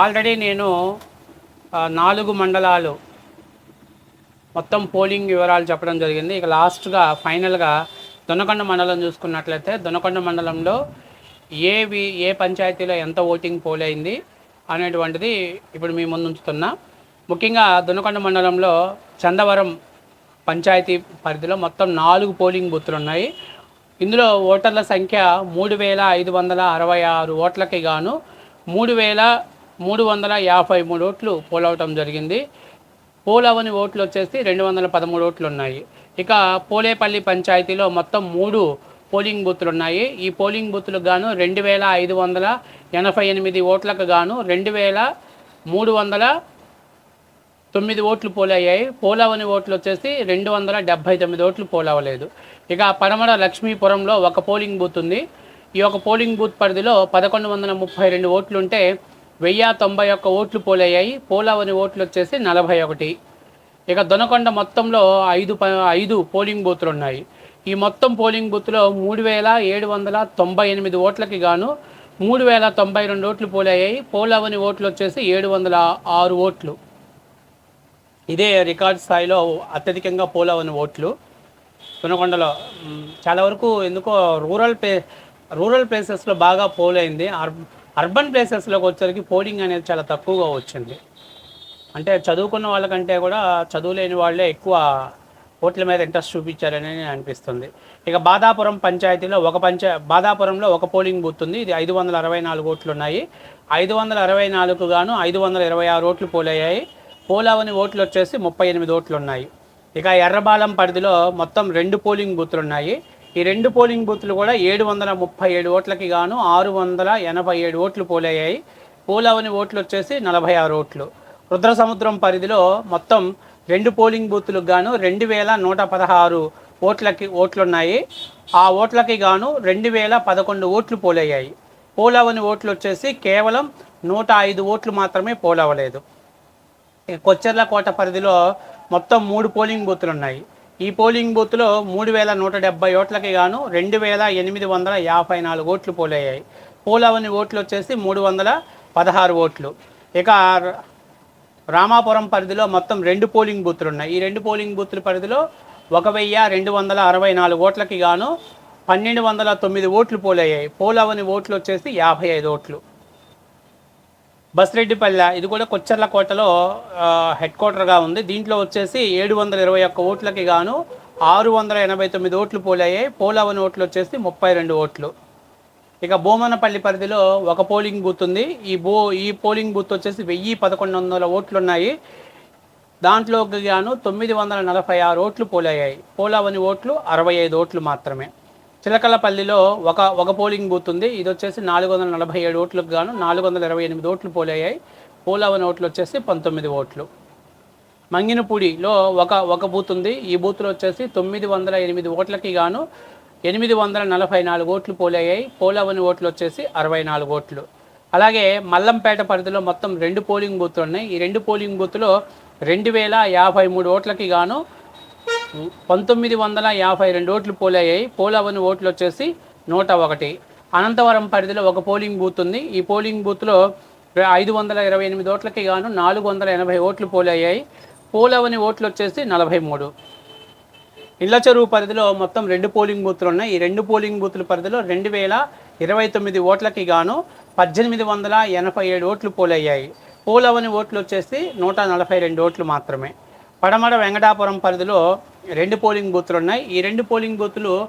Already నేను నాలుగు మండలాలు మొత్తం పోలింగ్ వివరాలు చెప్పడం జరిగింది. ఇక లాస్ట్గా ఫైనల్గా దొనకొండ మండలం చూసుకున్నట్లయితే దొనకొండ మండలంలో ఏ వి ఏ పంచాయతీలో ఎంత ఓటింగ్ పోల్ అయింది అనేటువంటిది ఇప్పుడు మీ ముందు ఉంచుతున్నా. ముఖ్యంగా దొనకొండ మండలంలో చందవరం పంచాయతీ పరిధిలో మొత్తం నాలుగు పోలింగ్ బూత్లు ఉన్నాయి. ఇందులో ఓటర్ల సంఖ్య మూడు వేల ఐదు వందల అరవై ఆరు ఓట్లకి గాను మూడు వేల మూడు వందల యాభై మూడు ఓట్లు పోలవటం జరిగింది. పోలవని ఓట్లు వచ్చేసి రెండు వందల పదమూడు ఓట్లు ఉన్నాయి. ఇక పోలేపల్లి పంచాయతీలో మొత్తం మూడు పోలింగ్ బూత్లు ఉన్నాయి. ఈ పోలింగ్ బూత్లకు గాను రెండు వేల ఐదు వందల ఎనభై ఎనిమిది ఓట్లకు గాను రెండు వేల మూడు వందల తొమ్మిది ఓట్లు పోలయ్యాయి. పోలవని ఓట్లు వచ్చేసి రెండు వందల డెబ్భై తొమ్మిది ఓట్లు పోలవలేదు. ఇక పడమర లక్ష్మీపురంలో ఒక పోలింగ్ బూత్ ఉంది. ఈ యొక్క పోలింగ్ బూత్ పరిధిలో పదకొండు వందల ముప్పై రెండు ఓట్లు ఉంటే వెయ్యి తొంభై ఒక్క ఓట్లు పోలయ్యాయి. పోలవని ఓట్లు వచ్చేసి నలభై ఒకటి. ఇక దొనకొండ మొత్తంలో ఐదు ప ఐదు పోలింగ్ బూత్లు ఉన్నాయి ఈ మొత్తం పోలింగ్ బూత్లో మూడు వేల ఏడు వందల తొంభై ఎనిమిది ఓట్లకి గాను మూడు వేల తొంభై రెండు ఓట్లు పోలయ్యాయి. పోలవని ఓట్లు వచ్చేసి ఏడు వందల ఆరు ఓట్లు. ఇదే రికార్డ్ స్థాయిలో అత్యధికంగా పోలవని ఓట్లు. దొనకొండలో చాలా వరకు ఎందుకో రూరల్ ప్లే రూరల్ ప్లేసెస్లో బాగా పోలైంది. అయింది అర్బన్ ప్లేసెస్లోకి వచ్చేసరికి పోలింగ్ అనేది చాలా తక్కువగా వచ్చింది. అంటే చదువుకున్న వాళ్ళకంటే కూడా చదువు లేని వాళ్ళే ఎక్కువ ఓట్ల మీద ఇంట్రెస్ట్ చూపించారని అనిపిస్తుంది. ఇక బాదాపురం పంచాయతీలో ఒక పంచా బాదాపురంలో ఒక పోలింగ్ బూత్ ఉంది. ఇది ఐదు వందల అరవై నాలుగు ఓట్లు ఉన్నాయి. ఐదు వందల అరవై నాలుగు గాను ఐదు వందల ఇరవై ఆరు ఓట్లు పోలయ్యాయి పోలవని ఓట్లు వచ్చేసి ముప్పై ఎనిమిది ఓట్లు ఉన్నాయి. ఇక ఎర్రబాలెం పరిధిలో మొత్తం రెండు పోలింగ్ బూత్లు ఉన్నాయి. ఈ రెండు పోలింగ్ బూత్లు కూడా ఏడు వందల ముప్పై ఏడు ఓట్లకి గాను ఆరు వందల ఎనభై ఏడు ఓట్లు పోలయ్యాయి. పోలవని ఓట్లు వచ్చేసి నలభై ఆరు ఓట్లు. రుద్ర సముద్రం పరిధిలో మొత్తం రెండు పోలింగ్ బూత్లకు గాను రెండు వేల నూట పదహారు ఓట్లకి ఓట్లున్నాయి. ఆ ఓట్లకి గాను రెండు వేల పదకొండు ఓట్లు పోలయ్యాయి. పోలవని ఓట్లు వచ్చేసి కేవలం నూట ఐదు ఓట్లు మాత్రమే పోలవలేదు. కొచ్చెర్ల కోట పరిధిలో మొత్తం మూడు పోలింగ్ బూత్లు ఉన్నాయి ఈ పోలింగ్ బూత్లో మూడు వేల నూట డెబ్బై ఓట్లకి గాను రెండు వేల ఎనిమిది వందల యాభై నాలుగు ఓట్లు పోలయ్యాయి. పోలవని ఓట్లు వచ్చేసి మూడు వందల పదహారు ఓట్లు. ఇక రామాపురం పరిధిలో మొత్తం రెండు పోలింగ్ బూత్లు ఉన్నాయి. ఈ రెండు పోలింగ్ బూత్ల పరిధిలో ఒక వెయ్యి రెండు వందల అరవై నాలుగు ఓట్లకి గాను పన్నెండు వందల తొమ్మిది ఓట్లు పోలయ్యాయి. పోలవని ఓట్లు వచ్చేసి యాభై ఐదు ఓట్లు. బస్రెడ్డిపల్లె ఇది కూడా కొచ్చర్ల కోటలో హెడ్ క్వార్టర్గా ఉంది. దీంట్లో వచ్చేసి ఏడు వందల ఇరవై ఒక్క ఓట్లకి గాను ఆరు వందల ఎనభై తొమ్మిది ఓట్లు పోలయ్యాయి పోలవన్ ఓట్లు వచ్చేసి ముప్పై రెండు ఓట్లు. ఇక బోమనపల్లి పరిధిలో ఒక పోలింగ్ బూత్ ఉంది. ఈ బో ఈ పోలింగ్ బూత్ వచ్చేసి వెయ్యి పదకొండు వందల ఓట్లు ఉన్నాయి దాంట్లోకి గాను తొమ్మిది వందల నలభై ఆరు ఓట్లు పోలయ్యాయి పోలవని ఓట్లు అరవై ఐదు ఓట్లు మాత్రమే. చిలకలపల్లిలో ఒక ఒక పోలింగ్ బూత్ ఉంది. ఇది వచ్చేసి నాలుగు వందల నలభై ఏడు ఓట్లకు గాను నాలుగు వందల ఇరవై ఎనిమిది ఓట్లు పోలయ్యాయి. పోలవని ఓట్లు వచ్చేసి పంతొమ్మిది ఓట్లు. మంగినపూడిలో ఒక ఒక బూత్ ఉంది. ఈ బూత్లో వచ్చేసి తొమ్మిది వందల ఎనిమిది ఓట్లకి గాను ఎనిమిది వందల నలభై నాలుగు ఓట్లు పోలయ్యాయి. పోలవని ఓట్లు వచ్చేసి అరవై నాలుగు ఓట్లు. అలాగే మల్లంపేట పరిధిలో మొత్తం రెండు పోలింగ్ బూత్లు ఉన్నాయి. ఈ రెండు పోలింగ్ బూత్లో రెండు వేల యాభై మూడు ఓట్లకి గాను పంతొమ్మిది వందల యాభై రెండు ఓట్లు పోలయ్యాయి. పోలవని ఓట్లు వచ్చేసి నూట ఒకటి. అనంతవరం పరిధిలో ఒక పోలింగ్ బూత్ ఉంది. ఈ పోలింగ్ బూత్లో ఐదు వందల ఇరవై ఎనిమిది ఓట్లకి గాను నాలుగు వందల ఎనభై ఓట్లు పోలయ్యాయి. పోలవని ఓట్లు వచ్చేసి నలభై మూడు. ఇళ్ళ చెరువు పరిధిలో మొత్తం రెండు పోలింగ్ బూత్లు ఉన్నాయి. ఈ రెండు పోలింగ్ బూత్ల పరిధిలో రెండు వేల ఇరవై తొమ్మిది ఓట్లకి గాను పద్దెనిమిది వందల ఎనభై ఏడు ఓట్లు పోలయ్యాయి. పోలవని ఓట్లు వచ్చేసి నూట నలభై రెండు ఓట్లు మాత్రమే. పడమడ వెంకటాపురం పరిధిలో రెండు పోలింగ్ బూత్లు ఉన్నాయి. ఈ రెండు పోలింగ్ బూత్లు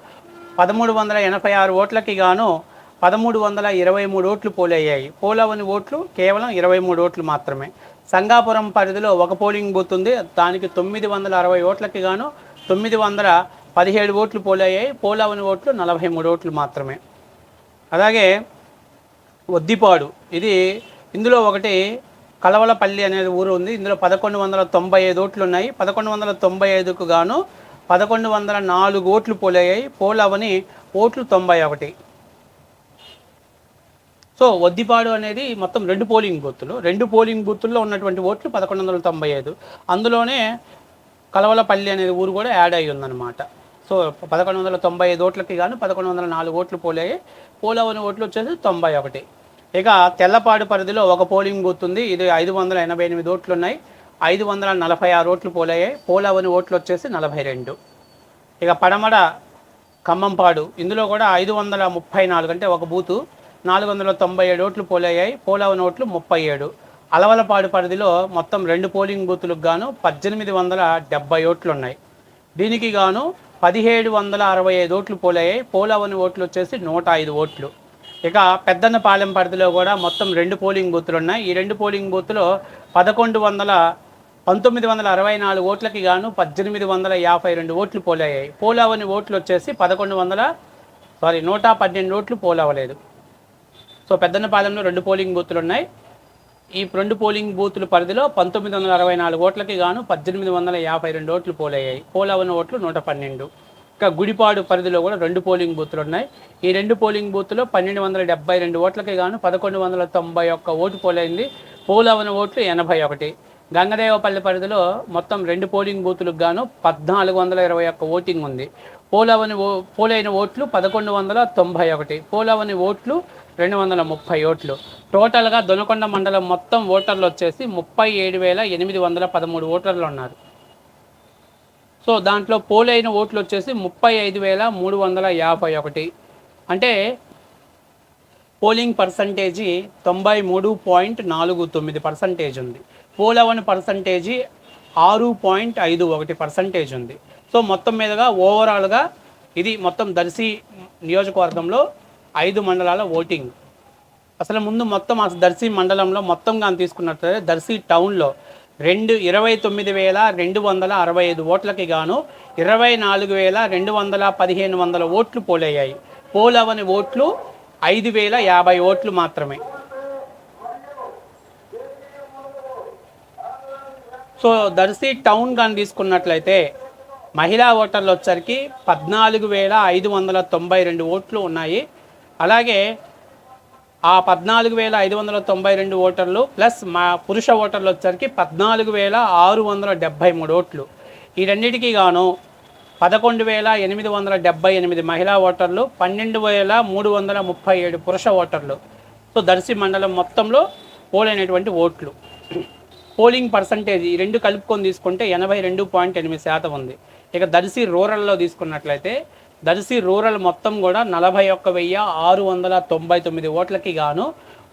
పదమూడు వందల ఎనభై ఆరు ఓట్లకి గాను పదమూడు వందల ఇరవై మూడు ఓట్లు పోలయ్యాయి. పోలవని ఓట్లు కేవలం ఇరవై మూడు ఓట్లు మాత్రమే. సంగాపురం పరిధిలో ఒక పోలింగ్ బూత్ ఉంది. దానికి తొమ్మిది వందల అరవై ఓట్లకి గాను తొమ్మిది వందల పదిహేడు ఓట్లు పోలయ్యాయి. పోలవని ఓట్లు నలభై మూడు ఓట్లు మాత్రమే. అలాగే వద్దిపాడు ఇది ఇందులో ఒకటి కలవలపల్లి అనేది ఊరు ఉంది. ఇందులో పదకొండు వందల తొంభై ఐదు ఓట్లు ఉన్నాయి. పదకొండు వందల తొంభై ఐదుకు గాను పదకొండు వందల నాలుగు ఓట్లు పోలయ్యాయి. పోలవని ఓట్లు తొంభై ఒకటి. సో వద్దిపాడు అనేది మొత్తం రెండు పోలింగ్ బూత్తులు రెండు పోలింగ్ బూత్తుల్లో ఉన్నటువంటి ఓట్లు పదకొండు వందల తొంభై ఐదు. అందులోనే కలవలపల్లి అనేది ఊరు కూడా యాడ్ అయ్యి ఉందన్నమాట. సో పదకొండు వందల తొంభై ఐదు ఓట్లకి గాను పదకొండు వందల నాలుగు ఓట్లు పోలయ్యాయి. పోలవని ఓట్లు వచ్చేసి తొంభై ఒకటి. ఇక తెల్లపాడు పరిధిలో ఒక పోలింగ్ బూత్ ఉంది. ఇది ఐదు వందల ఎనభై ఎనిమిది ఓట్లు ఉన్నాయి ఐదు వందల నలభై ఆరు ఓట్లు పోలయ్యాయి. పోలవని ఓట్లు వచ్చేసి నలభై రెండు. ఇక పడమడ ఖమ్మంపాడు ఇందులో కూడా ఐదు వందల ముప్పై నాలుగు అంటే ఒక బూతు. నాలుగు వందల తొంభై ఏడు ఓట్లు పోలయ్యాయి. పోలవని ఓట్లు ముప్పై ఏడు. అలవలపాడు పరిధిలో మొత్తం రెండు పోలింగ్ బూతులకు గాను పద్దెనిమిది వందల డెబ్బై ఓట్లు ఉన్నాయి దీనికి గాను పదిహేడు వందల అరవై ఐదు ఓట్లు పోలయ్యాయి. పోలవని ఓట్లు వచ్చేసి నూట ఐదు ఓట్లు. ఇక పెద్దన్నపాలెం పరిధిలో కూడా మొత్తం రెండు పోలింగ్ బూతులు ఉన్నాయి. ఈ రెండు పోలింగ్ బూత్లో పదకొండు వందల పంతొమ్మిది వందల అరవై నాలుగు ఓట్లకి గాను పద్దెనిమిది వందల యాభై రెండు ఓట్లు పోలయ్యాయి. పోలవని ఓట్లు వచ్చేసి పదకొండు వందల సారీ నూట పన్నెండు ఓట్లు పోలవలేదు. సో పెద్దన్నపాలెంలో రెండు పోలింగ్ బూతులు ఉన్నాయి. ఈ రెండు పోలింగ్ బూతుల పరిధిలో పంతొమ్మిది వందల అరవై నాలుగు ఓట్లకి గాను పద్దెనిమిది వందల యాభై రెండు ఓట్లు పోలయ్యాయి. పోలవని ఓట్లు నూట పన్నెండు. ఇంకా గుడిపాడు పరిధిలో కూడా రెండు పోలింగ్ బూతులు ఉన్నాయి. ఈ రెండు పోలింగ్ బూత్లో పన్నెండు వందల డెబ్బై రెండు ఓట్లకి గాను పదకొండు వందల తొంభై ఒక్క ఓటు పోలైంది. పోలవన ఓట్లు ఎనభై ఒకటి. గంగదేవపల్లి పరిధిలో మొత్తం రెండు పోలింగ్ బూతులకు గాను పద్నాలుగు వందల ఇరవై ఒక్క ఓటింగ్ ఉంది. పోలవని ఓ పోలైన ఓట్లు పదకొండు వందల తొంభై ఒకటి. పోలవని ఓట్లు రెండు వందల ముప్పై ఓట్లు. టోటల్గా దొనకొండ మండలం మొత్తం ఓటర్లు వచ్చేసి ముప్పై ఏడు వేల ఎనిమిది వందల పదమూడు ఓటర్లు ఉన్నారు. సో దాంట్లో పోలైన ఓట్లు వచ్చేసి ముప్పై ఐదు వేల మూడు వందల యాభై ఒకటి. అంటే పోలింగ్ పర్సంటేజీ తొంభై మూడు పాయింట్ నాలుగు తొమ్మిది పర్సంటేజ్ ఉంది. పోలవని పర్సంటేజీ ఆరు పాయింట్ ఐదు ఒకటి పర్సంటేజ్ ఉంది. సో మొత్తం మీదుగా ఓవరాల్గా ఇది మొత్తం దర్శి నియోజకవర్గంలో ఐదు మండలాల ఓటింగ్. అసలు ముందు మొత్తం ఆ దర్శి మండలంలో మొత్తంగా తీసుకున్నట్లయితే దర్శి టౌన్లో రెండు ఇరవై తొమ్మిది వేల రెండు వందల అరవై ఐదు ఓట్లకి గాను ఇరవై నాలుగు వేల రెండు వందల పదిహేను వందల ఓట్లు పోలయ్యాయి. పోలవని ఓట్లు ఐదు వేల యాభై ఓట్లు మాత్రమే. సో దర్శి టౌన్ కానీ తీసుకున్నట్లయితే మహిళా ఓటర్లు వచ్చరికి పద్నాలుగు వేల ఐదు వందల తొంభై రెండు ఓట్లు ఉన్నాయి. అలాగే ఆ పద్నాలుగు వేల ఐదు వందల తొంభై రెండు ఓటర్లు ప్లస్ మా పురుష ఓటర్లు వచ్చరికి పద్నాలుగు వేల ఆరు వందల డెబ్భై మూడు ఓట్లు. ఈ రెండింటికి గాను పదకొండు వేల ఎనిమిది వందల డెబ్బై ఎనిమిది మహిళా ఓటర్లు పన్నెండు వేల మూడు వందల ముప్పై ఏడు పురుష ఓటర్లు. సో దర్శి మండలం మొత్తంలో పోలైనటువంటి ఓట్లు. పోలింగ్ పర్సంటేజ్ ఈ రెండు కలుపుకొని తీసుకుంటే ఎనభై రెండు పాయింట్ ఎనిమిది శాతం ఉంది. ఇక దర్శి రూరల్లో తీసుకున్నట్లయితే దర్శి రూరల్ మొత్తం కూడా నలభై ఒక్క వెయ్యి ఆరు వందల తొంభై తొమ్మిది ఓట్లకి గాను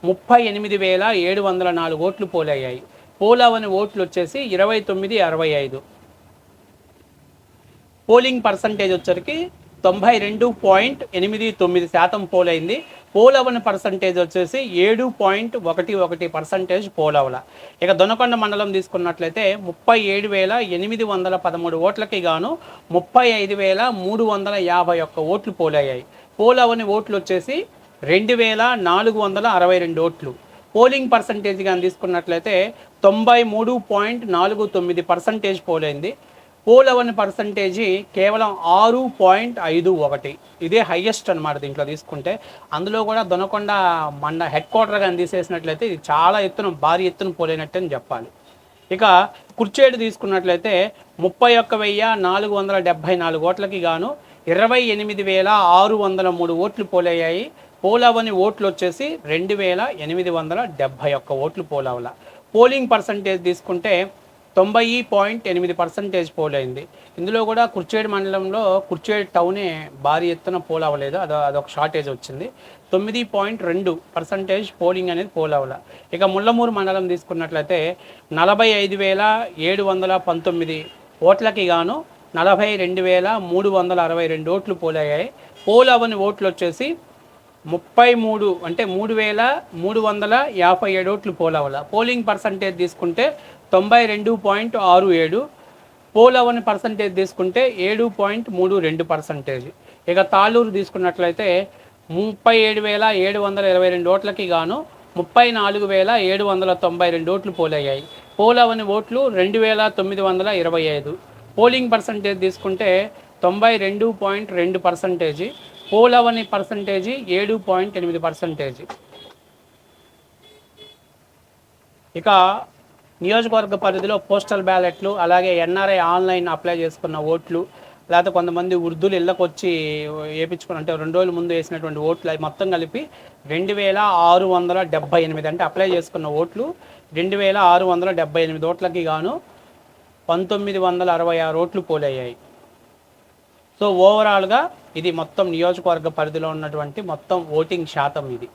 ముప్పై ఎనిమిది వేల ఏడు వందల నాలుగు ఓట్లు పోలయ్యాయి. పోలవని ఓట్లు వచ్చేసి ఇరవై తొమ్మిది అరవై ఐదు. పోలింగ్ పర్సంటేజ్ వచ్చరికి తొంభై రెండు పాయింట్ ఎనిమిది తొమ్మిది శాతం పోలైంది. పోలవని పర్సంటేజ్ వచ్చేసి ఏడు పాయింట్ ఒకటి ఒకటి పర్సంటేజ్ పోలవల. ఇక దొనకొండ మండలం తీసుకున్నట్లయితే ముప్పై ఏడు వేల ఎనిమిది వందల పదమూడు ఓట్లకి గాను ముప్పై ఐదు వేల మూడు వందల యాభై ఒక్క ఓట్లు పోలయ్యాయి. పోలవని ఓట్లు వచ్చేసి రెండు వేల నాలుగు వందల అరవై రెండు ఓట్లు. పోలింగ్ పర్సంటేజ్ కానీ తీసుకున్నట్లయితే తొంభై మూడు పాయింట్ నాలుగు తొమ్మిది పర్సంటేజ్ పోలైంది. పోలవని పర్సంటేజీ కేవలం ఆరు పాయింట్ ఐదు ఒకటి. ఇదే హయ్యెస్ట్ అనమాట దీంట్లో తీసుకుంటే. అందులో కూడా దొనకొండ మండ హెడ్ క్వార్టర్ కానీ తీసేసినట్లయితే ఇది చాలా ఎత్తున భారీ ఎత్తున పోలేనట్టు అని చెప్పాలి. ఇక కుర్చేడు తీసుకున్నట్లయితే ముప్పై ఒక్క వెయ్యి నాలుగు వందల డెబ్భై నాలుగు ఓట్లకి గాను ఇరవై ఎనిమిది వేల ఆరు వందల మూడు ఓట్లు పోలయ్యాయి. పోలవని ఓట్లు వచ్చేసి రెండు వేల ఎనిమిది వందల డెబ్భై ఒక్క ఓట్లు పోలవల. పోలింగ్ పర్సంటేజ్ తీసుకుంటే తొంభై పాయింట్ ఎనిమిది పర్సెంటేజ్ పోల్ అయింది. ఇందులో కూడా కుర్చేడు మండలంలో కుర్చేడు టౌనే భారీ ఎత్తున పోల్ అవ్వలేదు. అది అదొక షార్టేజ్ వచ్చింది. తొమ్మిది పాయింట్ రెండు పర్సంటేజ్ పోలింగ్ అనేది పోల్ అవ్వాల. ఇక ముళ్ళమూరు మండలం తీసుకున్నట్లయితే నలభై ఐదు వేల ఏడు వందల పంతొమ్మిది ఓట్లకి గాను నలభై రెండు వేల మూడు వందల అరవై రెండు ఓట్లు పోలయ్యాయి పోల్ అవని ఓట్లు వచ్చేసి ముప్పై మూడు అంటే మూడు వేల మూడు వందల యాభై ఏడు ఓట్లు పోలవల పోలింగ్ పర్సంటేజ్ తీసుకుంటే తొంభై రెండు పాయింట్ ఆరు ఏడు పోల్ పర్సంటేజ్ తీసుకుంటే ఏడు పాయింట్ మూడు రెండు పర్సంటేజ్. ఇక తాళూరు తీసుకున్నట్లయితే ముప్పై ఏడు వేల ఏడు వందల ఇరవై రెండు ఓట్లకి గాను ముప్పై నాలుగు వేల ఏడు వందల తొంభై రెండు ఓట్లు పోలయ్యాయి పోల్ ఓట్లు రెండు వేల తొమ్మిది వందల ఇరవై ఐదు. పోలింగ్ పర్సంటేజ్ తీసుకుంటే తొంభై రెండు పాయింట్ రెండు పర్సంటేజీ. పోల్ అవని పర్సంటేజీ ఏడు పాయింట్ ఎనిమిది పర్సంటేజీ. ఇక నియోజకవర్గ పరిధిలో పోస్టల్ బ్యాలెట్లు అలాగే ఎన్ఆర్ఐ ఆన్లైన్ అప్లై చేసుకున్న ఓట్లు లేకపోతే కొంతమంది వృద్ధులు ఇళ్ళకొచ్చి వేయించుకుని అంటే రెండు రోజుల ముందు వేసినటువంటి ఓట్లు అవి మొత్తం కలిపి రెండు వేల ఆరు వందల డెబ్బై ఎనిమిది అంటే అప్లై చేసుకున్న ఓట్లు రెండు వేల ఆరు వందల డెబ్బై ఎనిమిది ఓట్లకి గాను పంతొమ్మిది వందల అరవై ఆరు ఓట్లు పోలయ్యాయి. సో ఓవరాల్గా ఇది మొత్తం నియోజకవర్గ పరిధిలో ఉన్నటువంటి మొత్తం ఓటింగ్ శాతం ఇది.